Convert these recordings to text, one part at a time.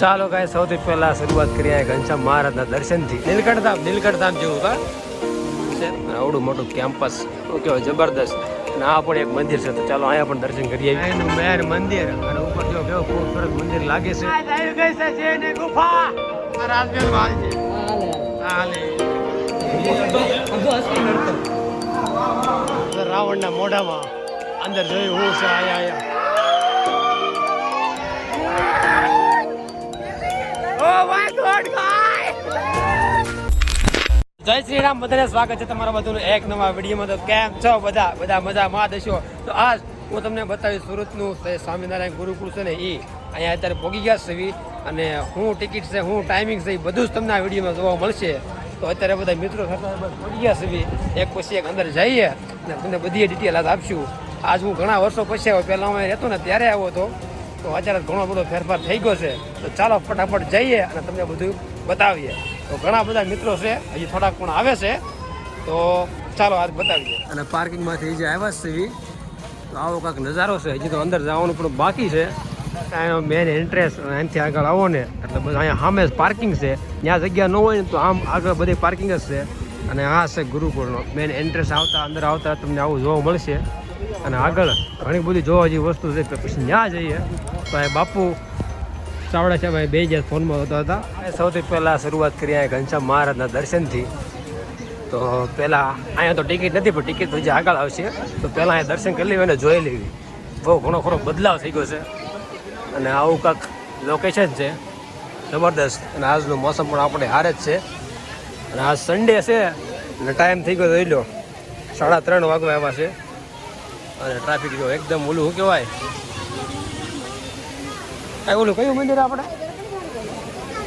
ચાલો ગાય સૌથી પહેલા શરૂઆત કરીએ ઘનશ્યામ મહારાજના દર્શનથી. નીલકંઠ ધામ નીલકંઠ ધામ જેવું કા? છે આવડું મોટું કેમ્પસ કહેવાય જબરદસ્ત. અને આ પણ એક મંદિર છે તો ચાલો અહીંયા પણ દર્શન કરીએ. એનું મેન મંદિર. અને ઉપર જો કેવું ખૂબસૂરત મંદિર લાગે છે. આવી ગઈ છે જેની ગુફા. આ રાજમહેલ હાલ છે. હાલે રાવણના મોઢામાં અંદર જોયું હું છે આયા આયા. જય શ્રી રામ બધાને સ્વાગત છે તમારા બધું એક નવા વિડીયોમાં. તો કેમ છો બધા? બધા મજામાં દશો તો આજ હું તમને બતાવીશ સુરતનું સ્વામિનારાયણ ગુરુકુળ છે ને એ અહીંયા અત્યારે પહોંચી ગયા છે અને શું ટિકિટ છે, હું ટાઈમિંગ છે એ બધું જ તમને આ વિડીયોમાં જોવા મળશે. તો અત્યારે બધા મિત્રો સાથે પોગી ગયા છે એક પછી એક અંદર જઈએ. અને તમને બધી ડિટેલ આજ આપશું. આજ હું ઘણા વર્ષો પછી આવ્યો. પહેલાં અમે રહેતો ને ત્યારે આવ્યો હતો. તો અત્યારે ઘણો બધો ફેરફાર થઈ ગયો છે. તો ચાલો ફટાફટ જઈએ અને તમને બધું બતાવીએ. તો ઘણા બધા મિત્રો છે, હજી થોડાક પણ આવે છે. તો ચાલો આજ બતાવીએ. અને પાર્કિંગમાંથી જે આવ્યા છે તો આવો કાંઈક નજારો છે. હજી તો અંદર જવાનું પણ બાકી છે. અહીંયા મેન એન્ટ્રેસ અહીંથી આગળ આવો ને. એટલે બધા અહીંયા સામે જ પાર્કિંગ છે. ત્યાં જગ્યા ન હોય ને તો આમ આગળ બધી પાર્કિંગ જ છે. અને આ છે ગુરુકુળનો. મેન એન્ટ્રેસ આવતા, અંદર આવતા તમને આવું જોવા મળશે. અને આગળ ઘણી બધી જોવા જેવી વસ્તુ છે પછી ત્યાં જઈએ. તો એ બાપુ ચાવડા ભાઈ બે જ્યાં ફોનમાં હોતા હતા. એ સૌથી પહેલાં શરૂઆત કરી અહીંયા ઘનશ્યામ મહારાજના દર્શનથી. તો પહેલાં અહીંયા તો ટિકિટ નથી, પણ ટિકિટ પછી આગળ આવશે. તો પહેલાં અહીંયા દર્શન કરી લેવી અને જોઈ લેવી. બહુ ઘણો ખરો બદલાવ થઈ ગયો છે. અને આવું કાંક લોકેશન છે. જબરદસ્ત. અને આજનું મોસમ પણ આપણે હારે જ છે. અને આજ સન્ડે છે. અને ટાઈમ થઈ ગયો જોઈ લો. સાડા ત્રણ વાગવા આવ્યા છે. અને ટ્રાફિક જો એકદમ ઓલું શું કહેવાય? કઈ ઓલું કયું મંદિર આપણે?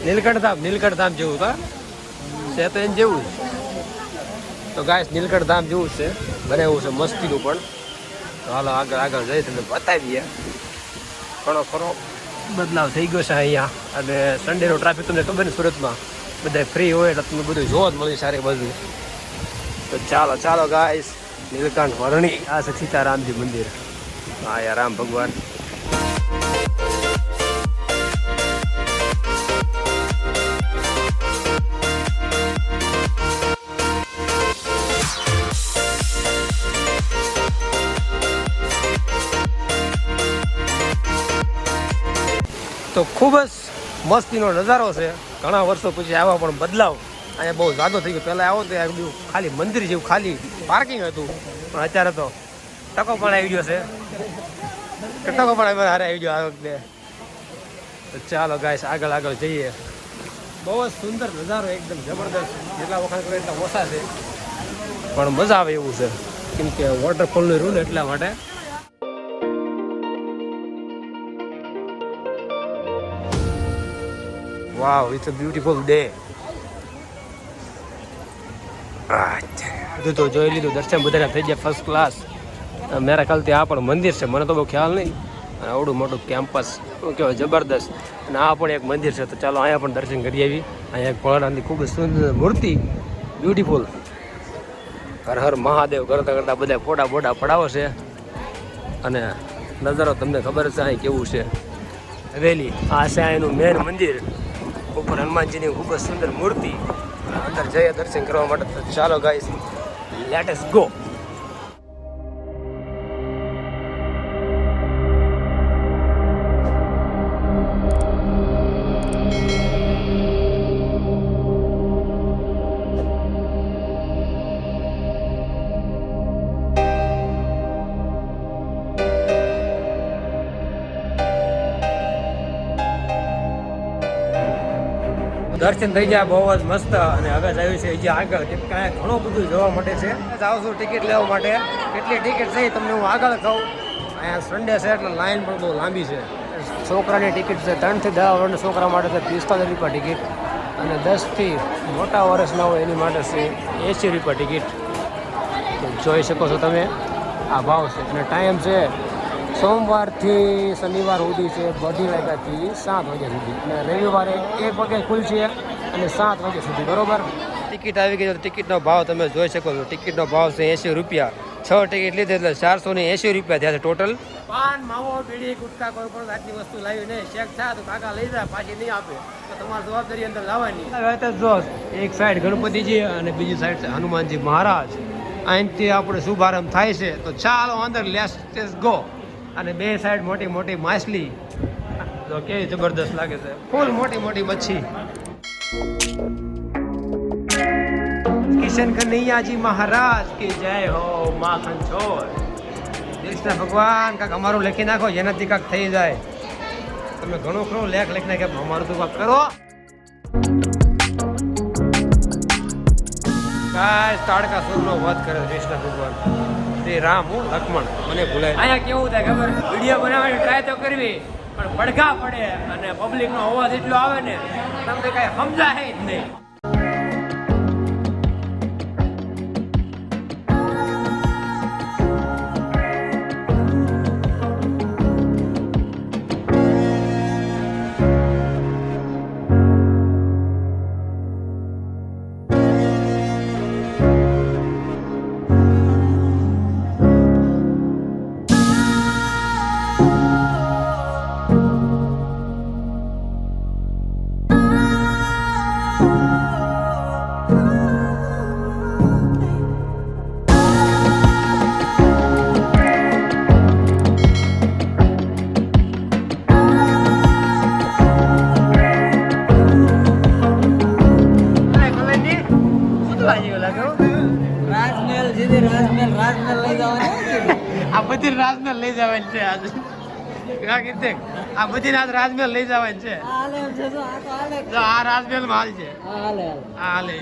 નીલકંઠ ધામ જેવું તો છે તો એને જેવું તો ગાય નીલકંઠ ધામ જેવું જ છે. બને એવું છે, મસ્તીનું પણ. તો હાલો, આગળ આગળ જઈ તમને દઈએ ઘણો ખરો બદલાવ થઈ ગયો છે અહીંયા. અને સન્ડેનો ટ્રાફિક તમને ખબર ને સુરતમાં? બધા ફ્રી હોય એટલે તમને બધું જોવા જ મળે સારી બધું. તો ચાલો ચાલો ગાઈસ. નીલકંઠ વરણી, આ છે સીતારામજી મંદિર. હા યા રામ ભગવાન. તો ખૂબ જ મસ્તીનો નજારો છે. ઘણા વર્ષો પછી આવા પણ બદલાવ અહીંયા બહુ જાદો થઈ ગયો. પહેલાં આવો તો બધું ખાલી મંદિર જેવું ખાલી પાર્કિંગ હતું. પણ અત્યારે તો ટકો પણ આવી ગયો છે. ટકો પણ હવે હારે આવી ગયો આ વખતે. ચાલો ગાઈસ આગળ આગળ જઈએ. બહુ જ સુંદર નજારો એકદમ જબરદસ્ત. જેટલા વખત કરે એટલા ઓછા છે. પણ મજા આવે એવું છે. કેમ કે વોટરફોલનું રૂલ એટલા માટે. Wow it's a beautiful day બધું તો જોઈ લીધું. દર્શન બધા થઈ ગયા ફર્સ્ટ ક્લાસ મેરા ખ્યાલથી આ પણ મંદિર છે. મને તો બહુ ખ્યાલ નહીં. અને આવડું મોટું કેમ્પસ શું કહેવાય, જબરદસ્ત. અને આ પણ એક મંદિર છે. તો ચાલો અહીંયા પણ દર્શન કરી આવી અહીંયા ભોળાનાથની ખૂબ સુંદર મૂર્તિ. બ્યુટીફુલ હર હર મહાદેવ કરતાં કરતાં બધા ફોટા ફોટા પડાવો છે. અને નજારો તમને ખબર છે અહીં કેવું છે. હવેલી આ છે અહીંનું મેન મંદિર. ઉપર હનુમાનજીની ખૂબ જ સુંદર મૂર્તિ. અંદર જઈએ દર્શન કરવા માટે ચાલો ગાઈશ લેટેસ્ટ ગો દર્શન થઈ ગયા બહુ જ મસ્ત અને હવે આવ્યું છે. હજી આગળ કેમ અહીંયા ઘણું બધું જોવા માટે છે. જાઉં છું ટિકિટ લેવા માટે. કેટલી ટિકિટ છે તમને હું આગળ કહું. અહીંયા સન્ડે છે એટલે લાઈન પણ બહુ લાંબી છે. છોકરાની ટિકિટ છે, ત્રણથી દસ વર્ષના છોકરા માટે છે, પિસ્તાલીસ રૂપિયા ટિકિટ. અને દસથી મોટા વર્ષના હોય એની માટે છે એંસી રૂપિયા ટિકિટ. જોઈ શકો છો તમે. આ ભાવ છે. અને ટાઈમ છે સોમવારથી શનિવાર સુધી છે બધી વાગ્યાથી સાત વાગ્યા સુધી. અને રવિવારે એક વાગે ખુલશે અને સાત વાગ્યા સુધી બરોબર? ટિકિટ આવી ગઈ તો ટિકિટનો ભાવ તમે જોઈ શકો છો. ટિકિટનો ભાવ છે એંસી રૂપિયા. છ ટિકિટ લીધી એટલે ચારસો ને એસી રૂપિયા થયા છે ટોટલ પાન માવો બીડી ગુટકા કોઈ પણ જાતની વસ્તુ લાવી નહીં. શેક થયા તો કાકા લઈ જાય પાછી નહીં આપે. તો તમારી જવાબદારી અંદર લાવવાની. હવે તો જો એક સાઈડ ગણપતિજી અને બીજી સાઈડ છે હનુમાનજી મહારાજ. અહીંથી આપણે શુભારંભ થાય છે તો ચાલો અંદર લેસ ગો અને બે સાઈડ મોટી મોટી માછલી. તો કેવી જબરદસ્ત લાગે છે. ફૂલ મોટી મોટી મચ્છી. કિશન કનૈયાજી મહારાજ કે જય હો માખન છોર કૃષ્ણ ભગવાન, કાંક અમારું લખી નાખો, જેનાથી કાંક થઈ જાય. તમે ઘણો ખરો લેખ લખી નાખે અમારું તો કાંક કરો. કાંઈ તાડકા સુરનો વધ કર્યો કૃષ્ણ ભગવાન. શ્રી રામ હું લક્ષ્મણ. મને ભૂલાય અહીંયા કેવું થાય ખબર? વીડિયો બનાવવાની ટ્રાય તો કરવી, પણ પડઘા પડે અને પબ્લિકનો અવાજ એટલો આવે ને, તમને કાંઈ સમજાય જ નહીં. રાજમહેલ સીધે રાજમહેલ રાજમહેલ લઈ જવાના આ બધી રાજમહેલ લઈ જવાની છે આજે કા કીધે આ બધી રાત રાજમહેલ લઈ જવાની છે હાલે એમ છે જો આ તો હાલે જો આ રાજમહેલ માં હાલ છે હા, હાલે હાલે આ હાલે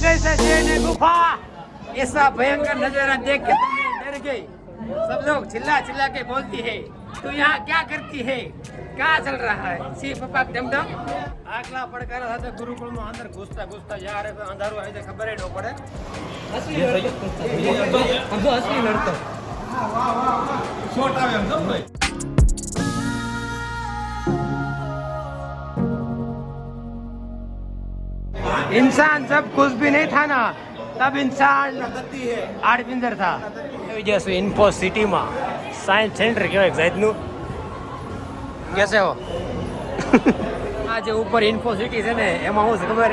जैसा शेर गुफा ऐसा भयंकर नजारा देख के तुम्हें डर गई सब लोग चिल्ला चिल्ला के बोलती है तू यहाँ क्या करती है क्या चल रहा है सी पप्पा डमडम આગલા પડકાર સાથે ગુરુકુળમાં અંદર ઘૂસતા ઘૂસતા યાર અંધારું આવી જાય ખબર ન પડે અસલી લડતો આમ તો અસલી લડતો इंसान जब कुछ भी नहीं था ना तब इंसान આડપિંદર થા એવી જશું ઇન્ફો સિટીમાં સાયન્સ સેન્ટર કહેવાય જાતનું કેસે હો? આ જે ઉપર ઇન્ફોસિટી છે ને એમાં શું છે ખબર?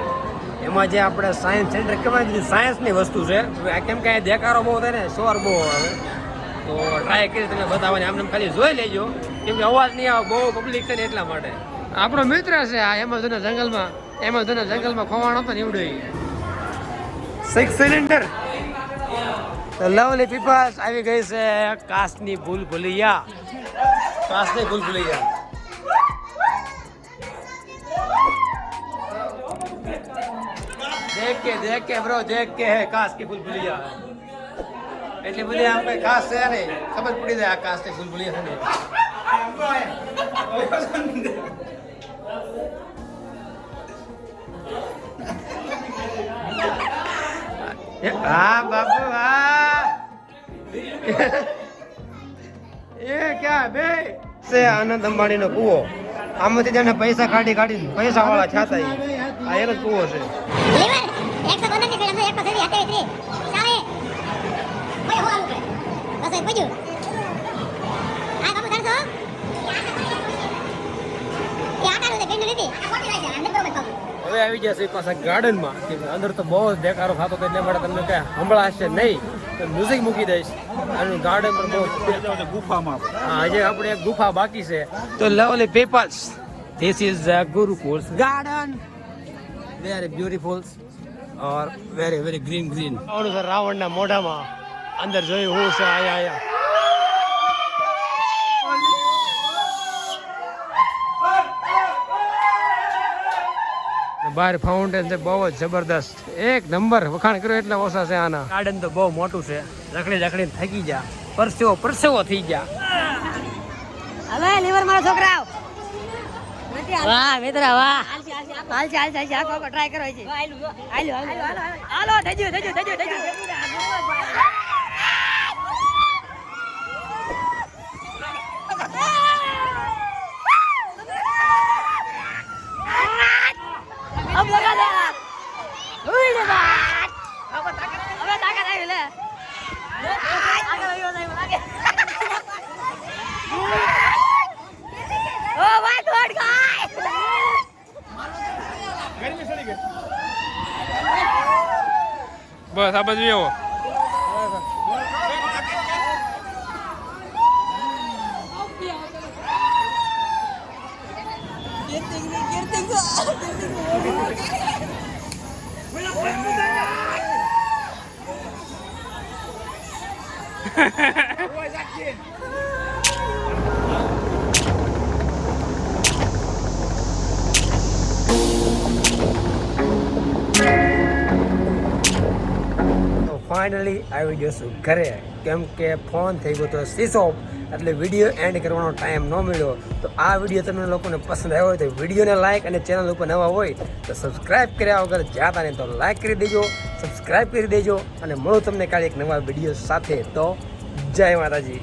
એમાં જે આપણે સાયન્સ સેન્ટર કહેવાય સાયન્સની વસ્તુ છે. આ કેમ કે દેખારો બહુ થાય ને શોર બહુ આવે. તો ટ્રાય કરી તમે બતાવવાની આમને ખાલી જોઈ લેજો. કેમ કે અવાજ નહીં આવે બહુ પબ્લિક છે એટલા માટે. આપણો મિત્ર છે આ એમેઝોનના જંગલમાં એમેઝોનના જંગલમાં ખોવાણ હતો નીવડે સિક્સ સિલિન્ડર તો લવલી પીપલ્સ આવી ગઈ છે કાસની ભૂલ ભૂલિયા કાસની ભૂલ ભૂલિયા દેખ કે દેખ કે બ્રો દેખ કે હે કાસ की ભૂલ ભૂલિયા એટલી બધી આમ કઈ ખાસ છે નહીં ખબર પડી જાય આ કાસની ભૂલ ભૂલિયા છે ને હા બાપુ હા એ ક્યાં બે? છે આનંદ અંબાણી નો કુવો. આમાંથી જેને પૈસા કાઢી કાઢી પૈસા વાળા છાતા આ એક જ કુવો છે. આ કાઢું હવે આવી જશે પાછા ગાર્ડનમાં કે અંદર તો બહુ જ દેખારો થતો હતો એટલે માટે તમને કઈ સંભળાશે નહીં. તો મ્યુઝિક મૂકી દઈશ. અને ગાર્ડન પર બહુ ગુફામાં હા હજી આપણે એક ગુફા બાકી છે. તો lovely peoples this is the ગુરુકુલ્સ garden very beautiful or very very green green રાવણના મોઢામાં. અંદર જોયું હું છે આયા આયા બહાર ફાઉન્ટેન છે બહુ જ જબરદસ્ત. એક નંબર વખાણ કર્યો એટલે ઓછા છે આના. ગાર્ડન તો બહુ મોટું છે. રખડી રખડી થકી જા પરસેવો પરસેવો થઈ ગયા. હવે લીવર મારો છોકરા વાહ મિત્રા વાહ. હાલ ચાલ ચાલ ચાલ ટ્રાય કરો છે હાલો હાલો હાલો. હાલો થઈ ગયું થઈ ગયું થઈ ગયું થઈ ગયું. બસ આ બાજુ આવો. તો ફાઇનલી આવી જશું ઘરે. કેમ કે ફોન થઈ ગયો તો સ્વિચ ઓફ એટલે વીડિયો એન્ડ કરવાનો ટાઈમ ન મળ્યો. તો આ વીડિયો તમને લોકોને પસંદ આવ્યો હોય તો વિડીયોને લાઇક અને ચેનલ ઉપર નવા હોય તો સબસ્ક્રાઇબ કર્યા વગર જાતા નહીં તો લાઇક કરી દેજો સબસ્ક્રાઇબ કરી દેજો અને મળો તમને કાલે એક નવા વીડિયો સાથે. તો જય માતાજી.